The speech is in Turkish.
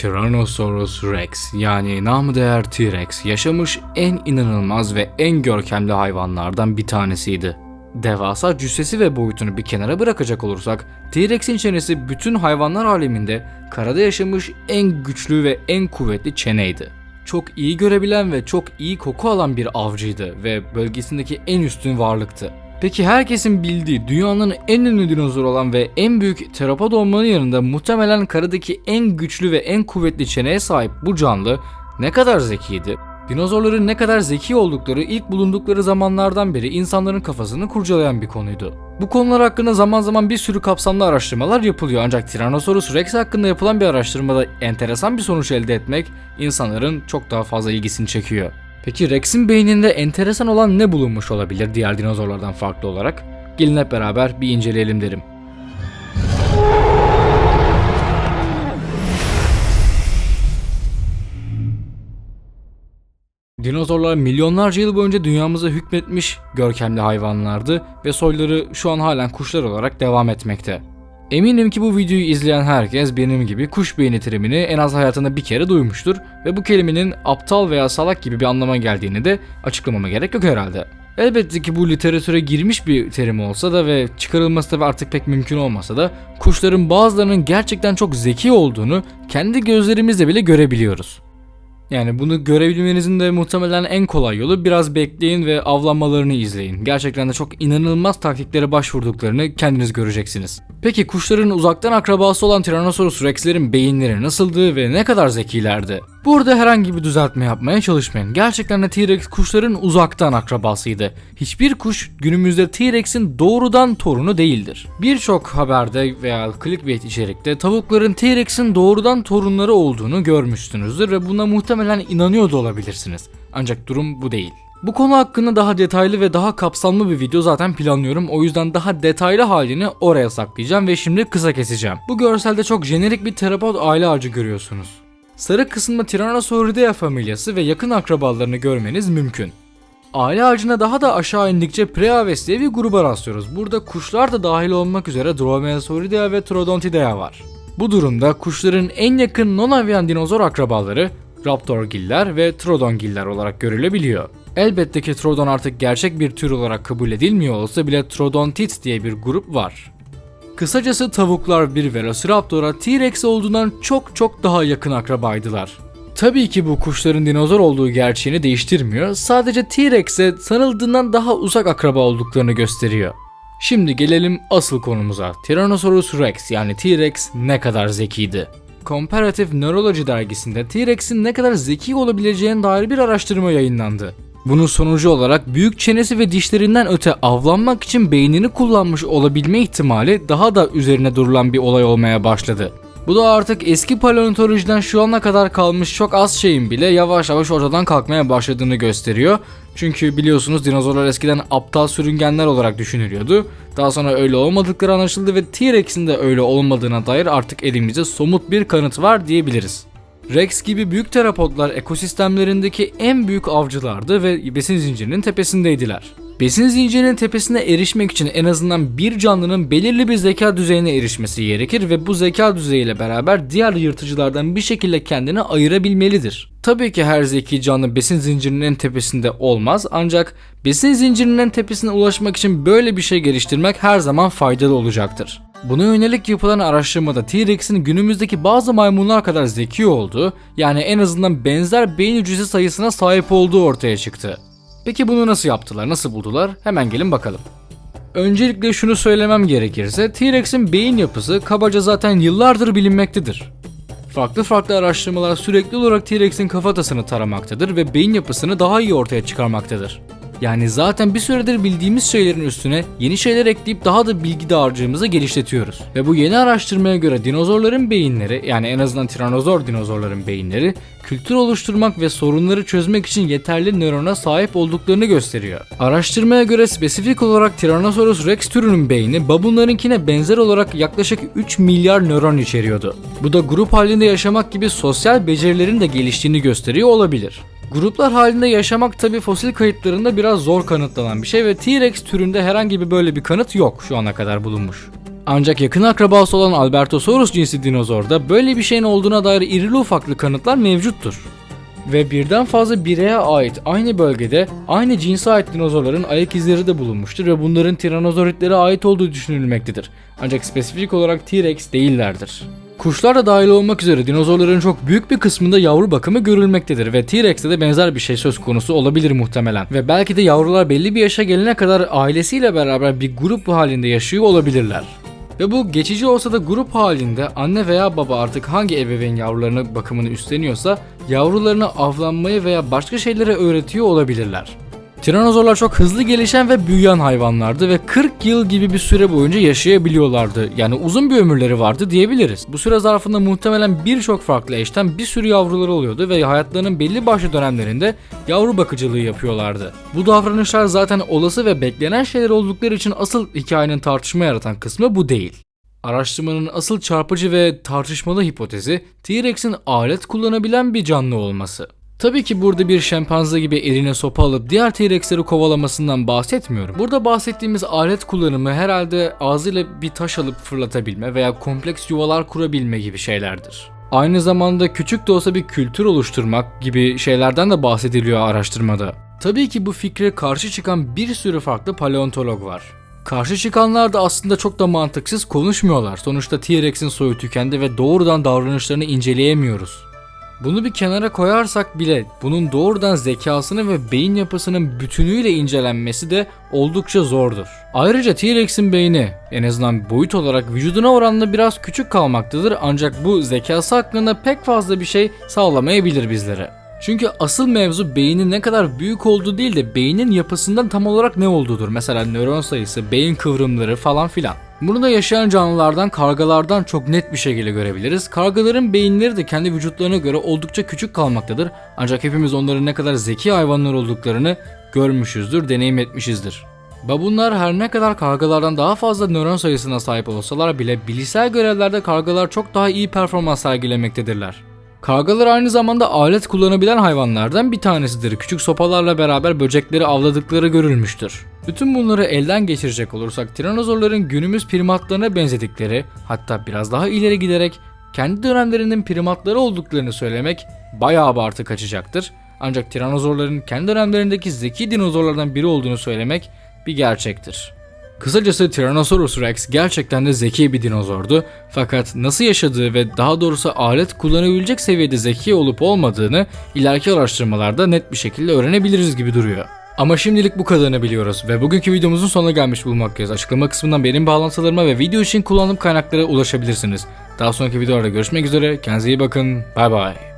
Tyrannosaurus Rex yani namı değer T-Rex yaşamış en inanılmaz ve en görkemli hayvanlardan bir tanesiydi. Devasa cüssesi ve boyutunu bir kenara bırakacak olursak T-Rex'in çenesi bütün hayvanlar aleminde karada yaşamış en güçlü ve en kuvvetli çeneydi. Çok iyi görebilen ve çok iyi koku alan bir avcıydı ve bölgesindeki en üstün varlıktı. Peki herkesin bildiği dünyanın en ünlü dinozoru olan ve en büyük teropod olmanın yanında muhtemelen karadaki en güçlü ve en kuvvetli çeneye sahip bu canlı ne kadar zekiydi? Dinozorların ne kadar zeki oldukları ilk bulundukları zamanlardan beri insanların kafasını kurcalayan bir konuydu. Bu konular hakkında zaman zaman bir sürü kapsamlı araştırmalar yapılıyor ancak Tyrannosaurus Rex hakkında yapılan bir araştırmada enteresan bir sonuç elde etmek insanların çok daha fazla ilgisini çekiyor. Peki Rex'in beyninde enteresan olan ne bulunmuş olabilir diğer dinozorlardan farklı olarak? Gelin hep beraber bir inceleyelim derim. Dinozorlar milyonlarca yıl boyunca dünyamıza hükmetmiş görkemli hayvanlardı ve soyları şu an halen kuşlar olarak devam etmekte. Eminim ki bu videoyu izleyen herkes benim gibi kuş beyni terimini en az hayatında bir kere duymuştur ve bu kelimenin aptal veya salak gibi bir anlama geldiğini de açıklamama gerek yok herhalde. Elbette ki bu literatüre girmiş bir terim olsa da ve çıkarılması da artık pek mümkün olmasa da kuşların bazılarının gerçekten çok zeki olduğunu kendi gözlerimizle bile görebiliyoruz. Yani bunu görebilmenizin de muhtemelen en kolay yolu biraz bekleyin ve avlanmalarını izleyin. Gerçekten de çok inanılmaz taktiklere başvurduklarını kendiniz göreceksiniz. Peki kuşların uzaktan akrabası olan Tyrannosaurus Rex'lerin beyinleri nasıldı ve ne kadar zekilerdi? Burada herhangi bir düzeltme yapmaya çalışmayın. Gerçekten de T-Rex kuşların uzaktan akrabasıydı. Hiçbir kuş günümüzde T-Rex'in doğrudan torunu değildir. Birçok haberde veya clickbait içerikte tavukların T-Rex'in doğrudan torunları olduğunu görmüşsünüzdür ve buna muhtemelen inanıyor da olabilirsiniz. Ancak durum bu değil. Bu konu hakkında daha detaylı ve daha kapsamlı bir video zaten planlıyorum. O yüzden daha detaylı halini oraya saklayacağım ve şimdi kısa keseceğim. Bu görselde çok jenerik bir terapod aile ağacı görüyorsunuz. Sarı kısımda Tyrannosauridae familyası ve yakın akrabalarını görmeniz mümkün. Aile ağacına daha da aşağı indikçe Preaves diye bir gruba rastlıyoruz. Burada kuşlar da dahil olmak üzere Dromaeosauridae ve Troodontidae var. Bu durumda kuşların en yakın non-avian dinozor akrabaları Raptorgiller ve Troodongiller olarak görülebiliyor. Elbette ki Troodon artık gerçek bir tür olarak kabul edilmiyor olsa bile Troodontids diye bir grup var. Kısacası tavuklar bir Velociraptor'a T-Rex olduğundan çok çok daha yakın akrabaydılar. Tabii ki bu kuşların dinozor olduğu gerçeğini değiştirmiyor, sadece T-Rex'e sanıldığından daha uzak akraba olduklarını gösteriyor. Şimdi gelelim asıl konumuza. Tyrannosaurus Rex yani T-Rex ne kadar zekiydi? Comparative Neurology dergisinde T-Rex'in ne kadar zeki olabileceğine dair bir araştırma yayınlandı. Bunun sonucu olarak büyük çenesi ve dişlerinden öte avlanmak için beynini kullanmış olabilme ihtimali daha da üzerine durulan bir olay olmaya başladı. Bu da artık eski paleontolojiden şu ana kadar kalmış çok az şeyin bile yavaş yavaş ortadan kalkmaya başladığını gösteriyor. Çünkü biliyorsunuz dinozorlar eskiden aptal sürüngenler olarak düşünülüyordu. Daha sonra öyle olmadıkları anlaşıldı ve T-Rex'in de öyle olmadığına dair artık elimizde somut bir kanıt var diyebiliriz. Rex gibi büyük terapodlar ekosistemlerindeki en büyük avcılardı ve besin zincirinin tepesindeydiler. Besin zincirinin tepesine erişmek için en azından bir canlının belirli bir zeka düzeyine erişmesi gerekir ve bu zeka düzeyiyle beraber diğer yırtıcılardan bir şekilde kendini ayırabilmelidir. Tabii ki her zeki canlı besin zincirinin tepesinde olmaz ancak besin zincirinin tepesine ulaşmak için böyle bir şey geliştirmek her zaman faydalı olacaktır. Buna yönelik yapılan araştırmada T-Rex'in günümüzdeki bazı maymunlar kadar zeki olduğu, yani en azından benzer beyin hücresi sayısına sahip olduğu ortaya çıktı. Peki bunu nasıl yaptılar, nasıl buldular? Hemen gelin bakalım. Öncelikle şunu söylemem gerekirse T-Rex'in beyin yapısı kabaca zaten yıllardır bilinmektedir. Farklı farklı araştırmalar sürekli olarak T-Rex'in kafatasını taramaktadır ve beyin yapısını daha iyi ortaya çıkarmaktadır. Yani zaten bir süredir bildiğimiz şeylerin üstüne yeni şeyler ekleyip daha da bilgi dağarcığımızı genişletiyoruz. Ve bu yeni araştırmaya göre dinozorların beyinleri yani en azından tiranozor dinozorların beyinleri kültür oluşturmak ve sorunları çözmek için yeterli nörona sahip olduklarını gösteriyor. Araştırmaya göre spesifik olarak Tyrannosaurus rex türünün beyni babunlarınkine benzer olarak yaklaşık 3 milyar nöron içeriyordu. Bu da grup halinde yaşamak gibi sosyal becerilerin de geliştiğini gösteriyor olabilir. Gruplar halinde yaşamak tabi fosil kayıtlarında biraz zor kanıtlanan bir şey ve T-Rex türünde herhangi bir böyle bir kanıt yok şu ana kadar bulunmuş. Ancak yakın akrabası olan Albertosaurus cinsi dinozorda böyle bir şeyin olduğuna dair irili ufaklı kanıtlar mevcuttur. Ve birden fazla bireye ait aynı bölgede aynı cinse ait dinozorların ayak izleri de bulunmuştur ve bunların tiranozoritlere ait olduğu düşünülmektedir. Ancak spesifik olarak T-Rex değillerdir. Kuşlar da dahil olmak üzere dinozorların çok büyük bir kısmında yavru bakımı görülmektedir ve T-Rex'te de benzer bir şey söz konusu olabilir muhtemelen. Ve belki de yavrular belli bir yaşa gelene kadar ailesiyle beraber bir grup halinde yaşıyor olabilirler. Ve bu geçici olsa da grup halinde anne veya baba artık hangi ebeveyn yavrularına bakımını üstleniyorsa yavrularını avlanmayı veya başka şeylere öğretiyor olabilirler. Tiranozorlar çok hızlı gelişen ve büyüyen hayvanlardı ve 40 yıl gibi bir süre boyunca yaşayabiliyorlardı. Yani uzun bir ömürleri vardı diyebiliriz. Bu süre zarfında muhtemelen birçok farklı eşten bir sürü yavruları oluyordu ve hayatlarının belli başlı dönemlerinde yavru bakıcılığı yapıyorlardı. Bu davranışlar zaten olası ve beklenen şeyler oldukları için asıl hikayenin tartışma yaratan kısmı bu değil. Araştırmanın asıl çarpıcı ve tartışmalı hipotezi T-Rex'in alet kullanabilen bir canlı olması. Tabii ki burada bir şempanze gibi eline sopa alıp diğer T-Rex'leri kovalamasından bahsetmiyorum. Burada bahsettiğimiz alet kullanımı herhalde ağzıyla bir taş alıp fırlatabilme veya kompleks yuvalar kurabilme gibi şeylerdir. Aynı zamanda küçük de olsa bir kültür oluşturmak gibi şeylerden de bahsediliyor araştırmada. Tabii ki bu fikre karşı çıkan bir sürü farklı paleontolog var. Karşı çıkanlar da aslında çok da mantıksız konuşmuyorlar. Sonuçta T-Rex'in soyu tükendi ve doğrudan davranışlarını inceleyemiyoruz. Bunu bir kenara koyarsak bile bunun doğrudan zekasını ve beyin yapısının bütünüyle incelenmesi de oldukça zordur. Ayrıca T-Rex'in beyni en azından boyut olarak vücuduna oranla biraz küçük kalmaktadır ancak bu zekası hakkında pek fazla bir şey sağlamayabilir bizlere. Çünkü asıl mevzu beynin ne kadar büyük olduğu değil de beynin yapısından tam olarak ne olduğudur. Mesela nöron sayısı, beyin kıvrımları falan filan. Bunu da yaşayan canlılardan, kargalardan çok net bir şekilde görebiliriz. Kargaların beyinleri de kendi vücutlarına göre oldukça küçük kalmaktadır. Ancak hepimiz onların ne kadar zeki hayvanlar olduklarını görmüşüzdür, deneyim etmişizdir. Babunlar her ne kadar kargalardan daha fazla nöron sayısına sahip olsalar bile bilişsel görevlerde kargalar çok daha iyi performans sergilemektedirler. Kargalar aynı zamanda alet kullanabilen hayvanlardan bir tanesidir. Küçük sopalarla beraber böcekleri avladıkları görülmüştür. Bütün bunları elden geçirecek olursak tiranozorların günümüz primatlarına benzedikleri, hatta biraz daha ileri giderek kendi dönemlerinin primatları olduklarını söylemek bayağı abartı kaçacaktır. Ancak tiranozorların kendi dönemlerindeki zeki dinozorlardan biri olduğunu söylemek bir gerçektir. Kısacası Tyrannosaurus Rex gerçekten de zeki bir dinozordu fakat nasıl yaşadığı ve daha doğrusu alet kullanabilecek seviyede zeki olup olmadığını ileriki araştırmalarda net bir şekilde öğrenebiliriz gibi duruyor. Ama şimdilik bu kadarını biliyoruz ve bugünkü videomuzun sonuna gelmiş bulunmaktayız. Açıklama kısmından benim bağlantılarıma ve video için kullandığım kaynaklara ulaşabilirsiniz. Daha sonraki videolarda görüşmek üzere, kendinize iyi bakın, bay bay.